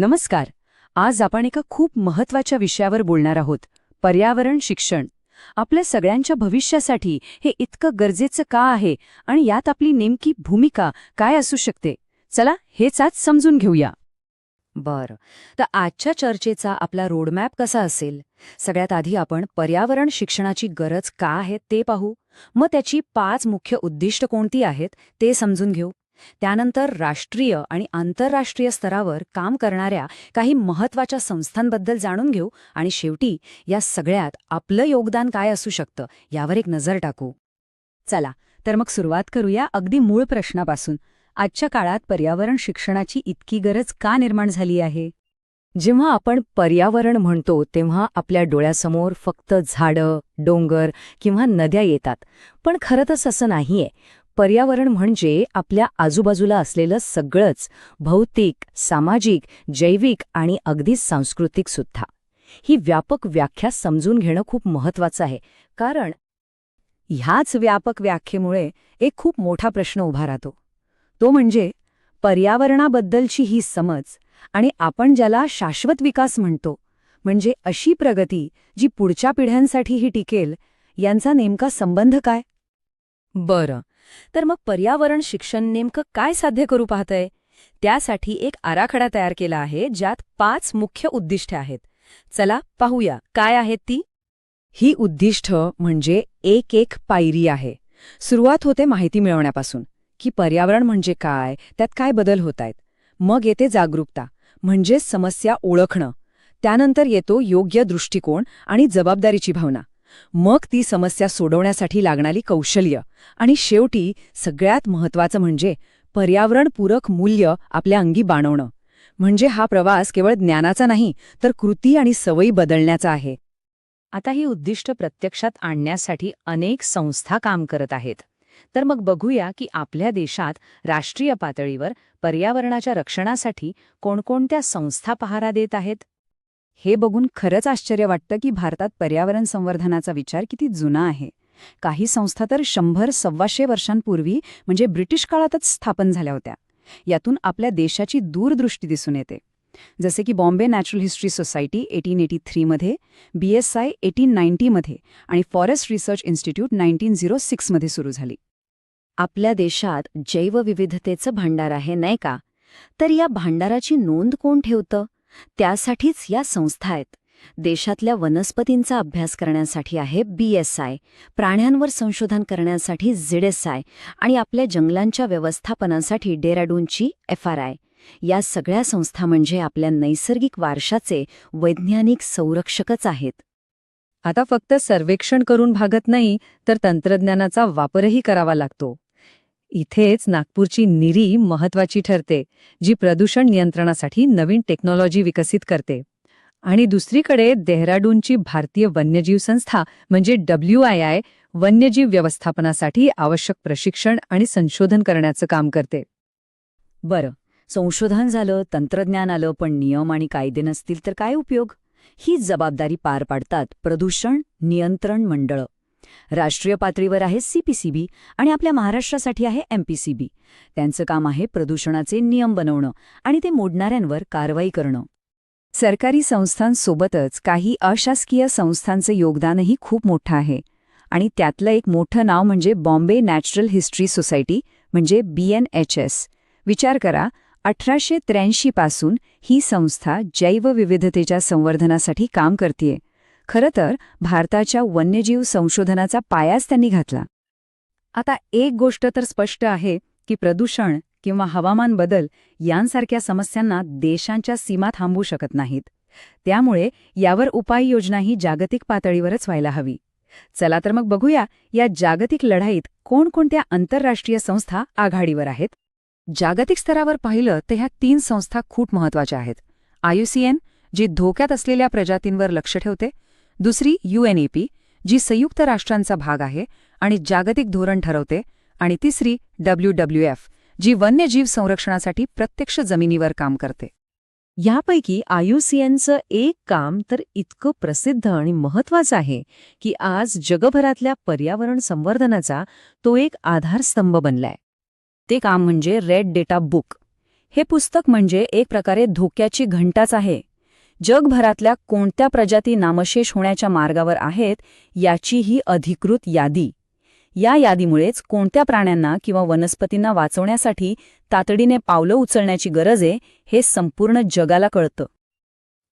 नमस्कार. आज आपण एका खूप महत्त्वाच्या विषयावर बोलणार आहोत पर्यावरण शिक्षण. आपल्या सगळ्यांच्या भविष्यासाठी हे इतकं गरजेचं का आहे आणि यात आपली नेमकी भूमिका काय असू शकते? चला हेच आज समजून घेऊया. बरं. तर आजच्या चर्चेचा आपला रोडमॅप कसा असेल? सगळ्यात आधी आपण पर्यावरण शिक्षणाची गरज का आहे ते पाहू. मग त्याची पाच मुख्य उद्दिष्ट कोणती आहेत ते समजून घेऊ. त्यानंतर राष्ट्रीय आणि आंतरराष्ट्रीय स्तरावर काम करणाऱ्या काही महत्त्वाच्या संस्थांबद्दल जाणून घेऊ आणि शेवटी या सगळ्यात आपलं योगदान काय असू शकतं यावर एक नजर टाकू. चला तर मग सुरुवात करूया अगदी मूळ प्रश्नापासून. आजच्या काळात पर्यावरण शिक्षणाची इतकी गरज का निर्माण झाली आहे? जेव्हा आपण पर्यावरण म्हणतो तेव्हा आपल्या डोळ्यासमोर फक्त झाडं डोंगर किंवा नद्या येतात. पण खरं तर असं नाहीये. पर्यावरण म्हणजे आपल्या आजूबाजूला असलेलं सगळंच भौतिक सामाजिक जैविक आणि अगदी सांस्कृतिक सुद्धा. ही व्यापक व्याख्या समजून घेणं खूप महत्वाचं आहे कारण ह्याच व्यापक व्याख्येमुळे एक खूप मोठा प्रश्न उभा राहतो. तो म्हणजे पर्यावरणाबद्दलची ही समज आणि आपण ज्याला शाश्वत विकास म्हणतो म्हणजे अशी प्रगती जी पुढच्या पिढ्यांसाठीही टिकेल यांचा नेमका संबंध काय? बरं तर मग पर्यावरण शिक्षण नेमकं काय साध्य करू पाहतंय? त्यासाठी एक आराखडा तयार केला आहे ज्यात पाच मुख्य उद्दिष्टे आहेत. चला पाहूया काय आहेत ती? ही उद्दिष्ट म्हणजे एक एक पायरी आहे. सुरुवात होते माहिती मिळवण्यापासून. की पर्यावरण म्हणजे काय त्यात काय बदल होत आहेत मग येते जागरूकता म्हणजे समस्या ओळखणं. त्यानंतर येतो योग्य दृष्टिकोन आणि जबाबदारीची भावना. मग ती समस्या सोडवण्यासाठी लागणारी कौशल्य आणि शेवटी सगळ्यात महत्वाचं म्हणजे पर्यावरणपूरक मूल्य आपल्या अंगी बाणवणं. म्हणजे हा प्रवास केवळ ज्ञानाचा नाही तर कृती आणि सवयी बदलण्याचा आहे. आता ही उद्दिष्ट प्रत्यक्षात आणण्यासाठी अनेक संस्था काम करत आहेत. तर मग बघूया की आपल्या देशात राष्ट्रीय पातळीवर पर्यावरणाच्या रक्षणासाठी कोणकोणत्या संस्था पहारा देत आहेत? हे बघून खरंच आश्चर्य वाटतं की भारतात पर्यावरण संवर्धनाचा विचार किती जुना आहे. काही संस्था तर शंभर सव्वाशे वर्षांपूर्वी म्हणजे ब्रिटिश काळातच स्थापन झाल्या होत्या. यातून आपल्या देशाची दूरदृष्टी दिसून येते. जसे की Bombay natural history society eighteen eighty थ्रीमध्ये B S I eighteen नाईन्टीमध्ये आणि forest research institute nineteen zero सिक्समध्ये सुरू झाली. आपल्या देशात जैवविविधतेचं भांडार आहे नाही का? तर या भांडाराची नोंद कोण ठेवतं? त्यासाठीच या संस्था आहेत. देशातल्या वनस्पतींचा अभ्यास करण्यासाठी आहे बी एस आय प्राण्यांवर संशोधन करण्यासाठी झेड एस आय आणि आपल्या जंगलांच्या व्यवस्थापनासाठी डेराडूनची एफ आर आय. या सगळ्या संस्था म्हणजे आपल्या नैसर्गिक वारशाचे वैज्ञानिक संरक्षकच आहेत. आता फक्त सर्वेक्षण करून भागत नाही तर तंत्रज्ञानाचा वापरही करावा लागतो. इथेच नागपूरची निरी महत्वाची ठरते जी प्रदूषण नियंत्रणासाठी नवीन टेक्नॉलॉजी विकसित करते. आणि दुसरीकडे देहराडूनची भारतीय वन्यजीव संस्था म्हणजे डब्ल्यू आय आय वन्यजीव व्यवस्थापनासाठी आवश्यक प्रशिक्षण आणि संशोधन करण्याचं काम करते. बरं संशोधन झालं तंत्रज्ञान आलं पण नियम आणि कायदे नसतील तर काय उपयोग? ही जबाबदारी पार पाडतात प्रदूषण नियंत्रण मंडळं. राष्ट्रीय पातळीवर आहे सीपीसीबी आणि आपल्या महाराष्ट्रासाठी आहे एमपीसीबी त्यांचं काम आहे प्रदूषणाचे नियम बनवणं आणि ते मोडणाऱ्यांवर कारवाई करणं. सरकारी संस्थांसोबतच काही अशासकीय संस्थांचं योगदानही खूप मोठं आहे. आणि त्यातलं एक मोठं नाव म्हणजे बॉम्बे नॅचरल हिस्ट्री सोसायटी म्हणजे बीएनएचएस विचार करा अठराशे त्र्याऐंशी पासून ही संस्था जैवविविधतेच्या संवर्धनासाठी काम करतेय. खरं तर भारताच्या वन्यजीव संशोधनाचा पायाच त्यांनी घातला. आता एक गोष्ट तर स्पष्ट आहे की प्रदूषण किंवा हवामान बदल यांसारख्या समस्यांना देशांच्या सीमा थांबवू शकत नाहीत. त्यामुळे यावर उपाययोजनाही जागतिक पातळीवरच व्हायला हवी. चला तर मग बघूया या जागतिक लढाईत कोणकोणत्या आंतरराष्ट्रीय संस्था आघाडीवर आहेत? जागतिक स्तरावर पाहिलं तर ह्या तीन संस्था खूप महत्त्वाच्या आहेत. आयुसीएन जी धोक्यात असलेल्या प्रजातींवर लक्ष ठेवते दुसरी युएनईपी जी संयुक्त राष्ट्रांचा भाग आहे आणि जागतिक धोरण ठरवते आणि तिसरी डब्ल्यू डब्ल्यू एफ जी वन्यजीव संरक्षणासाठी प्रत्यक्ष जमिनीवर काम करते. यापैकी आयुसीएनचं एक काम तर इतकं प्रसिद्ध आणि महत्वाचं आहे की आज जगभरातल्या पर्यावरण संवर्धनाचा तो एक आधारस्तंभ बनलाय. ते काम म्हणजे रेड डेटा बुक हे पुस्तक म्हणजे एक प्रकारे धोक्याची घंटाच आहे. जगभरातल्या कोणत्या प्रजाती नामशेष होण्याच्या मार्गावर आहेत याची ही अधिकृत यादी. या यादीमुळेच कोणत्या प्राण्यांना किंवा वनस्पतींना वाचवण्यासाठी तातडीने पावलं उचलण्याची गरज आहे हे संपूर्ण जगाला कळतं.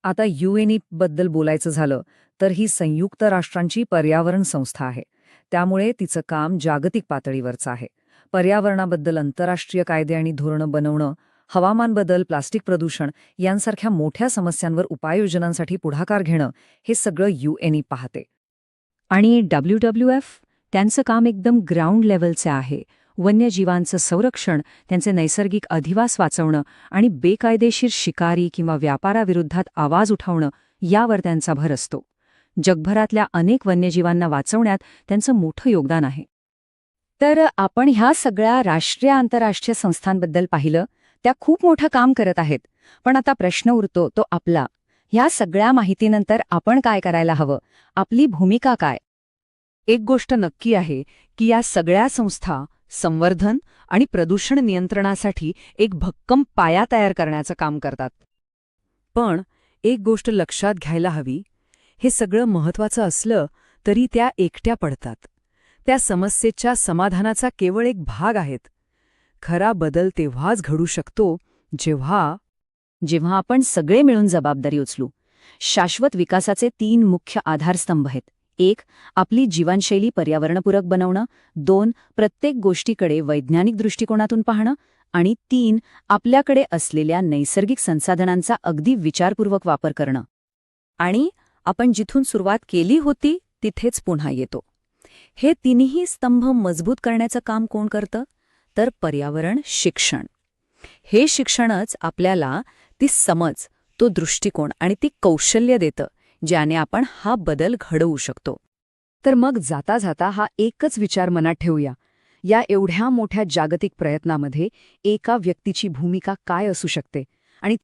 आता युएनई बद्दल बोलायचं झालं तर ही संयुक्त राष्ट्रांची पर्यावरण संस्था आहे. त्यामुळे तिचं काम जागतिक पातळीवरचं आहे. पर्यावरणाबद्दल आंतरराष्ट्रीय कायदे आणि धोरणं बनवणं हवामान बदल प्लास्टिक प्रदूषण यांसारख्या मोठ्या समस्यांवर उपाययोजनांसाठी पुढाकार घेणं हे सगळं युएनई पाहते. आणि डब्ल्यू डब्ल्यू एफ त्यांचं काम एकदम ग्राउंड लेवलचे आहे. वन्यजीवांचं संरक्षण त्यांचे नैसर्गिक अधिवास वाचवणं आणि बेकायदेशीर शिकारी किंवा व्यापाराविरुद्धात आवाज उठवणं यावर त्यांचा भर असतो. जगभरातल्या अनेक वन्यजीवांना वाचवण्यात त्यांचं मोठं योगदान आहे. तर आपण ह्या सगळ्या राष्ट्रीय आंतरराष्ट्रीय संस्थांबद्दल पाहिलं त्या खूप मोठं काम करत आहेत. पण आता प्रश्न उरतो तो आपला. ह्या सगळ्या माहितीनंतर आपण काय करायला हवं? आपली भूमिका काय? एक गोष्ट नक्की आहे की या सगळ्या संस्था संवर्धन आणि प्रदूषण नियंत्रणासाठी एक भक्कम पाया तयार करण्याचं काम करतात. पण एक गोष्ट लक्षात घ्यायला हवी हे सगळं महत्वाचं असलं तरी त्या एकट्या पडतात. त्या समस्येच्या समाधानाचा केवळ एक भाग आहेत. खरा बदल तेव्हाच घडू शकतो जेव्हा जेव्हा आपण सगळे मिळून जबाबदारी उचलू. शाश्वत विकासाचे तीन मुख्य आधारस्तंभ आहेत. एक आपली जीवनशैली पर्यावरणपूरक बनवणं. दोन प्रत्येक गोष्टीकडे वैज्ञानिक दृष्टिकोनातून पाहणं. आणि तीन आपल्याकडे असलेल्या नैसर्गिक संसाधनांचा अगदी विचारपूर्वक वापर करणं. आणि आपण जिथून सुरुवात केली होती तिथेच पुन्हा येतो. हे तिन्ही स्तंभ मजबूत करण्याचं काम कोण करतं? तर पर्यावरण शिक्षण. हे शिक्षणच आपल्याला ती समज तो दृष्टिकोन आणि ती कौशल्य देतं ज्याने आपण हा बदल घडवू शकतो. तर मग जाता जाता हा एकच विचार मनात ठेवूया. या एवढ्या मोठ्या जागतिक प्रयत्नामध्ये एका व्यक्तीची भूमिका काय असू शकते?